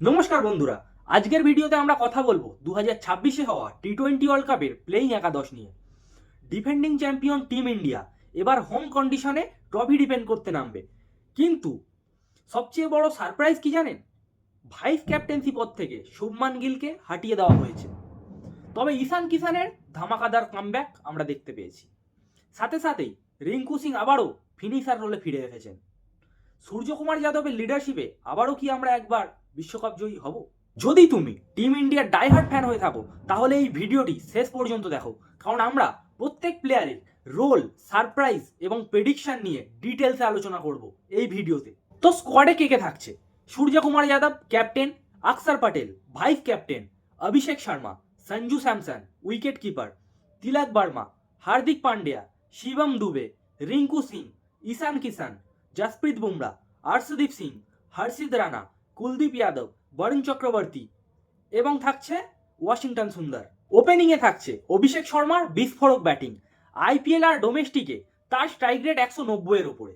নমস্কার বন্ধুরা, আজকের ভিডিওতে আমরা কথা বলব দু হাজার ছাব্বিশে হওয়া টি টোয়েন্টি ওয়ার্ল্ড কাপের প্লেইং একাদশ নিয়ে। ডিফেন্ডিং চ্যাম্পিয়ন টিম ইন্ডিয়া এবার হোম কন্ডিশনে ট্রফি ডিপেন্ড করতে নামবে। কিন্তু সবচেয়ে বড় সারপ্রাইজ কি জানেন? ভাইস ক্যাপ্টেন্সি পদ থেকে শুভমান গিলকে হাটিয়ে দেওয়া হয়েছে। তবে ঈশান কিষানের ধামাকাদার কামব্যাক আমরা দেখতে পেয়েছি। সাথে সাথেই রিঙ্কু সিং আবারও ফিনিশার রোলে ফিরে এসেছেন। সূর্যকুমার যাদবের লিডারশিপে আবারও কি আমরা একবার বিশ্বকাপ জয়ী হব। যদি তুমি টিম ইন্ডিয়ার ডাইহার্ট ফ্যান হয়ে থাকো, তাহলে এই ভিডিওটি শেষ পর্যন্ত দেখো। কারণ আমরা প্রত্যেক প্লেয়ারের রোল সারপ্রাইজ এবং প্রেডিকশন নিয়ে ডিটেলসে আলোচনা করব এই ভিডিওতে। তো স্কোয়াডে কে কে থাকছে? Suryakumar Yadav captain Axar Patel vice captain Abhishek Sharma, Sanju Samson wicket keeper Tilak Varma, Hardik Pandya, Shivam Dube, Rinku Singh, Ishan Kishan, Jasprit Bumrah, Arshdeep Singh, Harshit Rana Kuldeep Yadav Varun Chakravarthy এবং থাকছে Washington সুন্দর। ওপেনিংয়ে থাকছে অভিষেক শর্মার বিস্ফোরক batting IPL আর ডোমেস্টিকে তার strike rate একশো নব্বইয়ের ওপরে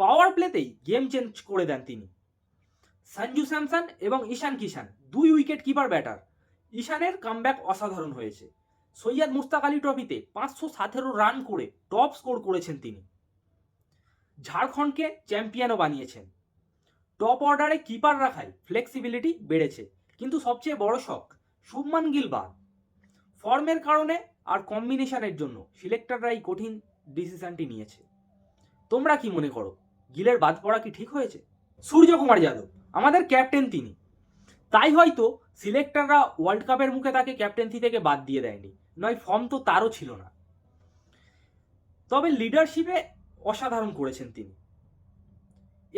পাওয়ার প্লেতেই গেম চেঞ্জ করে দেন তিনি। সঞ্জু স্যামসন এবং ঈশান কিষান দুই উইকেট কিপার ব্যাটার ঈশানের কামব্যাক অসাধারণ হয়েছে। সৈয়দ মুস্তাক আলী ট্রফিতে পাঁচশো সতেরো রান করে টপ স্কোর করেছেন তিনি। ঝাড়খণ্ডকে চ্যাম্পিয়নও বানিয়েছেন। টপ অর্ডারে কিপার রাখায় ফ্লেক্সিবিলিটি বেড়েছে, কিন্তু সবচেয়ে বড় শখ, শুভমান গিল বাদ ফর্মের কারণে আর কম্বিনেশনের জন্য সিলেক্টররাই কঠিন ডিসিশনটি নিয়েছে। তোমরা কি মনে করো, গিলের বাদ পড়া কি ঠিক হয়েছে? সূর্যকুমার যাদব, আমাদের ক্যাপ্টেন তিনি। তাই হয়তো সিলেক্টররা ওয়ার্ল্ড কাপের মুখে তাকে ক্যাপ্টেন্সি থেকে বাদ দিয়ে দেয়নি, নয় ফর্ম তো তারও ছিল না। তবে লিডারশিপে অসাধারণ করেছেন তিনি।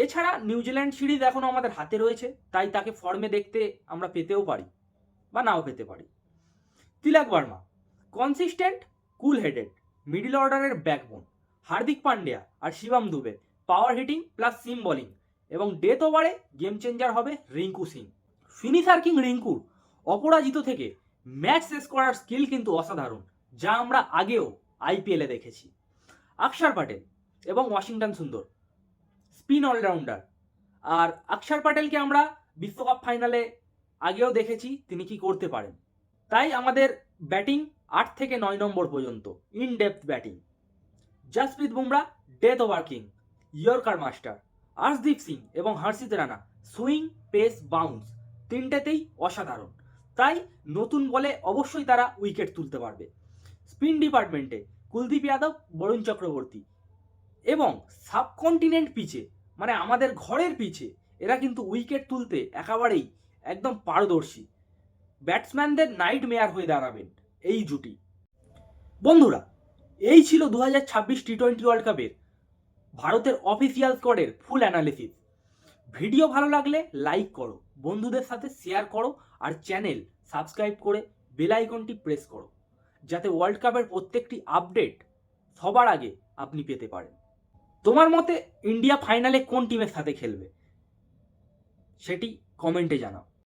এছাড়া নিউজিল্যান্ড সিরিজ এখনও আমাদের হাতে রয়েছে, তাই তাকে ফর্মে দেখতে আমরা পেতেও পারি, বা নাও পেতে পারি। Tilak Varma consistent cool headed middle অর্ডারের ব্যাকবোন হার্দিক পান্ডিয়া আর Shivam Dube power hitting plus seam bowling এবং ডেথ ওভারে গেম চেঞ্জার হবে রিঙ্কু সিং। ফিনিশার কিং রিঙ্কুর অপরাজিত থেকে ম্যাচ শেষ করার স্কিল কিন্তু অসাধারণ, যা আমরা আগেও আইপিএলে দেখেছি। অক্ষর পাটেল এবং ওয়াশিংটন সুন্দর স্পিন অলরাউন্ডার। আর অক্ষর প্যাটেলকে আমরা বিশ্বকাপ ফাইনালে আগেও দেখেছি, তিনি কি করতে পারেন। তাই আমাদের ব্যাটিং আট থেকে নয় নম্বর পর্যন্ত in depth batting. Jasprit Bumrah death over king yorker master Arshdeep Singh এবং Harshit Rana swing pace bounce তিনটেতেই অসাধারণ। তাই নতুন বলে অবশ্যই তারা উইকেট তুলতে পারবে। স্পিন ডিপার্টমেন্টে, কুলদীপ যাদব, বরুণ চক্রবর্তী এবং সাবকন্টিনেন্ট পিচে মানে আমাদের ঘরের পিছে, এরা কিন্তু উইকেট তুলতে একেবারেই একদম পারদর্শী। ব্যাটসম্যানদের নাইট মেয়ার হয়ে দাঁড়াবেন এই জুটি। বন্ধুরা, এই ছিল দু হাজার ছাব্বিশ টি টোয়েন্টি ওয়ার্ল্ড কাপের ভারতের অফিসিয়াল স্কোয়াডের ফুল অ্যানালিসিস ভিডিও ভালো লাগলে লাইক করো, বন্ধুদের সাথে শেয়ার করো আর চ্যানেল সাবস্ক্রাইব করে বেল আইকনটি প্রেস করো, যাতে ওয়ার্ল্ড কাপের প্রত্যেকটি আপডেট সবার আগে আপনি পেতে পারেন। তোমার মতে ইন্ডিয়া ফাইনালে কোন টিমের সাথে খেলবে? সেটি কমেন্টে জানাও।